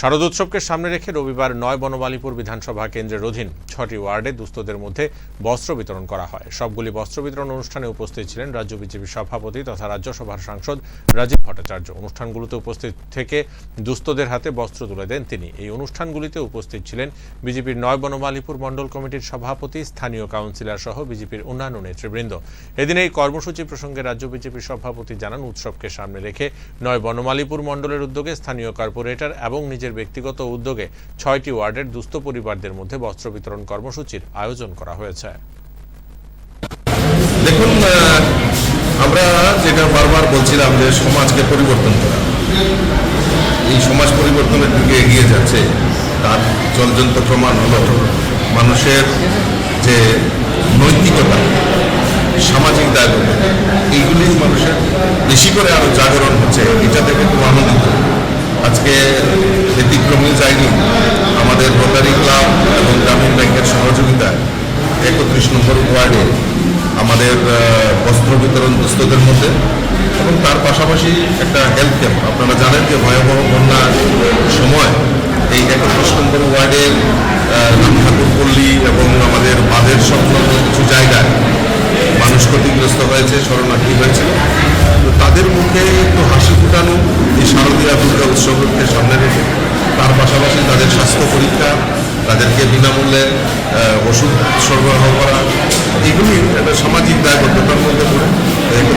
শারদোৎসবকে সামনে রেখে রবিবার নয় বনমালীপুর বিধানসভা কেন্দ্রের অধীন ছটি ওয়ার্ডে দুস্থদের মধ্যে বস্ত্র বিতরণ করা হয়। সবগুলি বস্ত্র বিতরণ অনুষ্ঠানে উপস্থিত ছিলেন রাজ্য বিজেপি সভাপতি তথা রাজ্যসভার সাংসদ রাজীব ভট্টাচার্য। অনুষ্ঠানগুলোতে উপস্থিত থেকে দুস্থদের হাতে বস্ত্র তুলে দেন তিনি। এই অনুষ্ঠানগুলিতে উপস্থিত ছিলেন বিজেপির নয় বনমালীপুর মণ্ডল কমিটির সভাপতি, স্থানীয় কাউন্সিলর সহ বিজেপির অন্যান্য নেতৃবৃন্দ। এদিন এই কর্মসূচি প্রসঙ্গে রাজ্য বিজেপি সভাপতি জানান, উৎসবকে সামনে রেখে নয় বনমালীপুর মণ্ডলের উদ্যোগে স্থানীয় কর্পোরেটর এবং নিজের ব্যক্তিগত উদ্যোগে ছয়টি ওয়ার্ডের দুস্থ পরিবারদের মধ্যে বস্ত্র বিতরণ কর্মসূচির আয়োজন করা হয়েছে। দেখুন আমরা যেটা বারবার বলছিলাম যে সমাজকে পরিবর্তন করা। এই সমাজ পরিবর্তনের দিকে এগিয়ে যাচ্ছে, তার জলজন্ত প্রমাণ হলো মানুষের যে নৈতিকতা, সামাজিক দায়বদ্ধতা এইগুলি মানুষের বেশি করে আরও জাগরণ হচ্ছে, এটা থেকে খুব আনন্দিত। আজকে ব্যতিক্রমী যায়নি আমাদের রোটারি ক্লাব এবং গ্রামীণ ব্যাংকের সহযোগিতায় একত্রিশ নম্বর ওয়ার্ডে আমাদের বস্ত্র বিতরণ দুস্থদের মধ্যে এবং তার পাশাপাশি একটা হেলথ ক্যাম্প আপনারা জানেন যে ভয়াবহ বন্যার সময় এই একত্রিশ নম্বর ওয়ার্ডের ঠাকুরপল্লী এবং আমাদের বাঁধের সংলগ্ন কিছু জায়গায় মানুষ ক্ষতিগ্রস্ত হয়েছে, শরণার্থী হয়েছে। তো তাদের মুখে একটু হাসি ফুটানো উৎসবকে সামনে রেখে তার পাশাপাশি তাদের স্বাস্থ্য পরীক্ষা, তাদেরকে বিনামূল্যে ওষুধ সরবরাহ করা, এগুলি একটা সামাজিক দায়বদ্ধতার মধ্যে পড়ে।